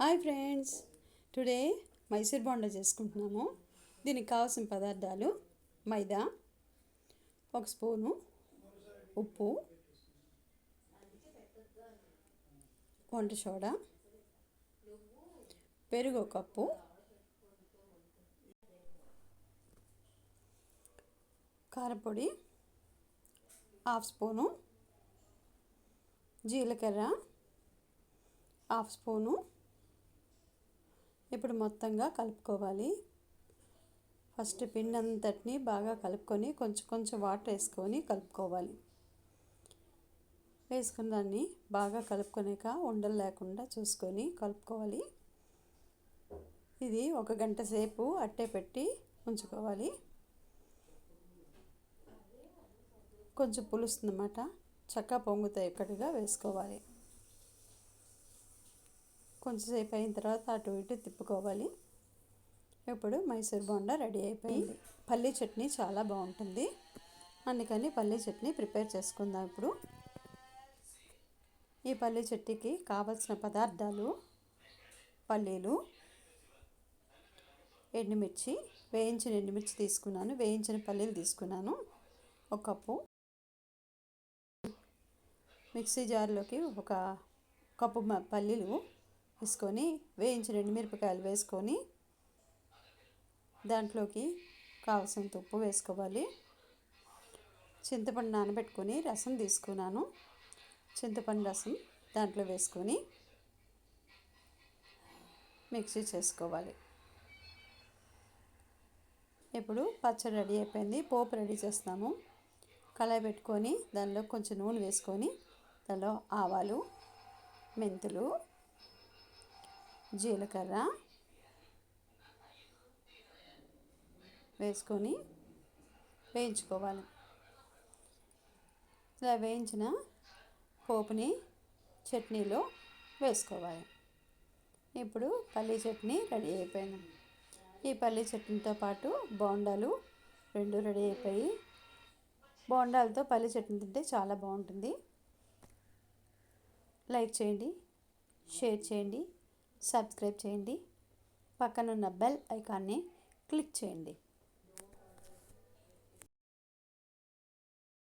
Hi friends. Today Mysore bonda చేసుకుంటున్నాము. దీనికి కావాల్సిన పదార్థాలు మైదా ఒక స్పూను ఉప్పు వంట సోడా పెరుగు ఒక కప్పు కారపొడి హాఫ్ స్పూను జీలకర్ర హాఫ్ స్పూను ఇప్పుడు మొత్తంగా కలుపుకోవాలి. ఫస్ట్ పిండి అంతటిని బాగా కలుపుకొని కొంచెం కొంచెం వాటర్ వేసుకొని కలుపుకోవాలి. వేసుకున్న దాన్ని బాగా కలుపుకొనాక ఉండలు లేకుండా చూసుకొని కలుపుకోవాలి. ఇది ఒక గంట సేపు అట్టే పెట్టి ఉంచుకోవాలి. కొంచెం పులుస్తుందన్నమాట. చక్కగా పొంగుతాయి ఇక్కడిగా వేసుకోవాలి. కొంచెంసేపు అయిన తర్వాత అటు ఇటు తిప్పుకోవాలి. ఇప్పుడు మైసూర్ బోండా రెడీ అయిపోయింది పల్లీ చట్నీ చాలా బాగుంటుంది. అందుకని పల్లీ చట్నీ ప్రిపేర్ చేసుకుందాం ఇప్పుడు. ఈ పల్లీ చట్నీకి కావలసిన పదార్థాలు పల్లీలు ఎండుమిర్చి వేయించిన ఎండుమిర్చి తీసుకున్నాను. వేయించిన పల్లీలు తీసుకున్నాను. ఒక కప్పు మిక్సీ జార్లోకి ఒక కప్పు పల్లీలు వేసుకొని వేయించిన ఎండుమిరపకాయలు వేసుకొని దాంట్లోకి కావలసినంత ఉప్పు వేసుకోవాలి. చింతపండు నానబెట్టుకొని రసం తీసుకున్నాను. చింతపండు రసం దాంట్లో వేసుకొని మిక్సీ చేసుకోవాలి. ఇప్పుడు పచ్చడి రెడీ అయిపోయింది. పోపు రెడీ చేస్తాము కళాయి పెట్టుకొని దానిలో కొంచెం నూనె వేసుకొని దానిలో ఆవాలు మెంతులు జీలకర్ర వేసుకొని వేయించుకోవాలి. ఇలా వేయించిన పోపుని చట్నీలో వేసుకోవాలి. ఇప్పుడు పల్లీ చట్నీ రెడీ అయిపోయింది. ఈ పల్లీ చట్నీతో పాటు బోండాలు రెండు రెడీ అయిపోయి బోండాలతో పల్లీ చట్నీ తింటే చాలా బాగుంటుంది. లైక్ చేయండి షేర్ చేయండి. సబ్స్క్రైబ్ చేయండి. పక్కనున్న బెల్ ఐకాన్ని క్లిక్ చేయండి.